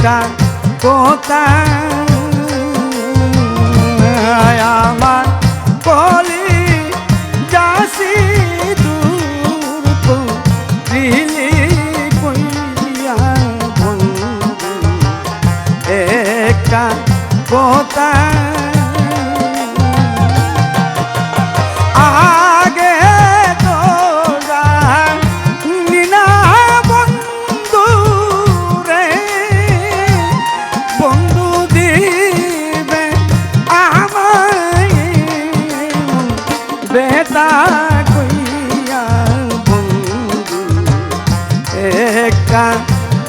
একটা কথা আমার কলি যাসি দূর দিলি কইয়া একটা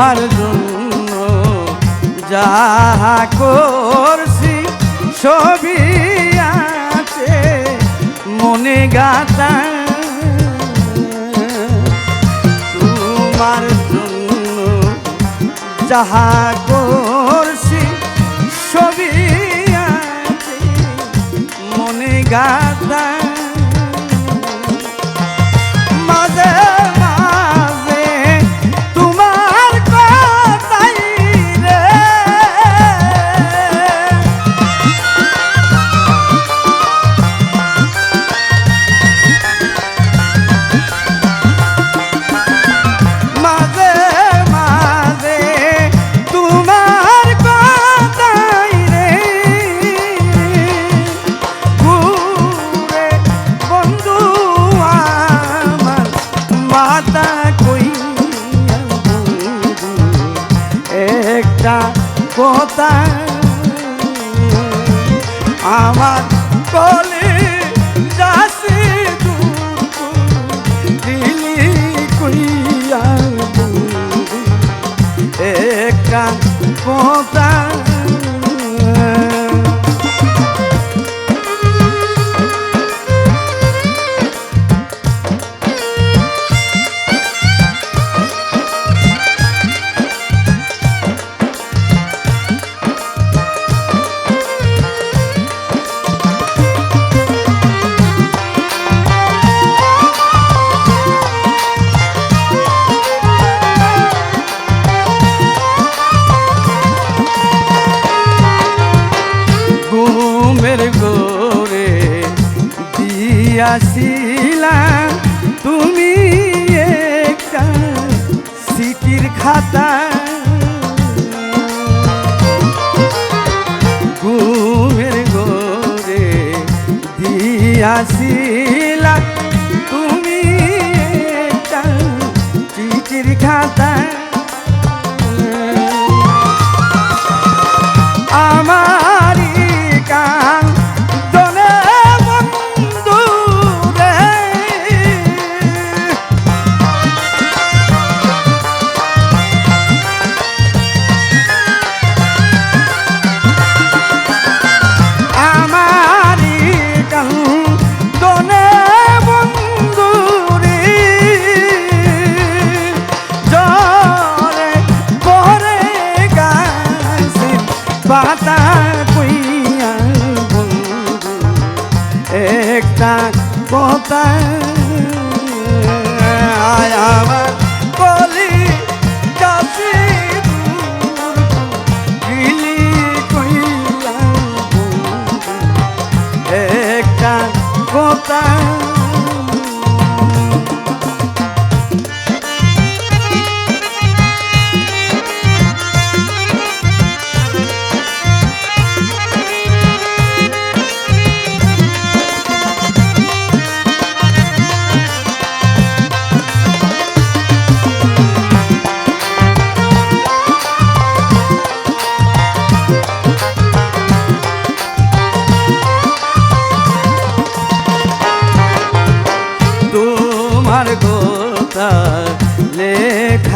তোমার জন্য যাহা করছি ছবি আছে মনে গাতা তোমার জন্য যাহা করছি ছবি আছে মনে গাতা কলে যাসে দিলি কইয়া বন্ধু একটা দিয়াছিলাম তুমি একটা সিটির খাতা। ঘুমের গোরে দিয়াছিলাম কথা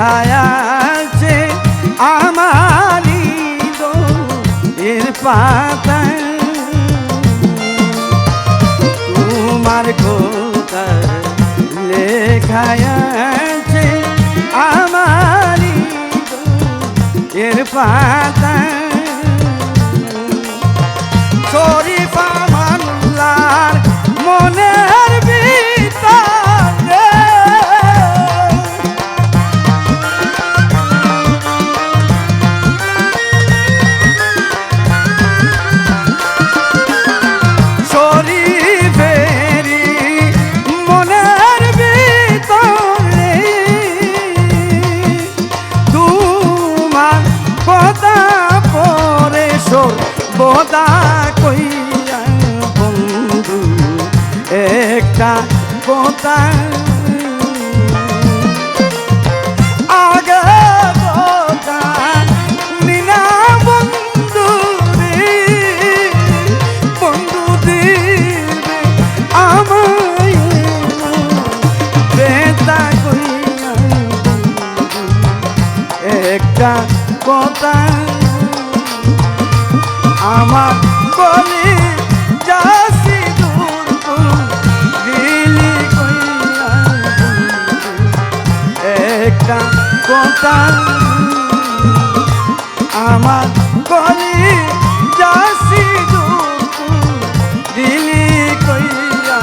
লেখায় আমারি এর পাতা তোমার কথা লেখায়াছে আমারি এর পাতায় বদা কইয়া বন্ধু একটা কথা আমার বলি যাসি দূর গিলি একটা কথা আমার বলি যাসি দূর দিলি কইয়া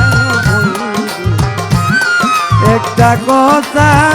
একটা কথা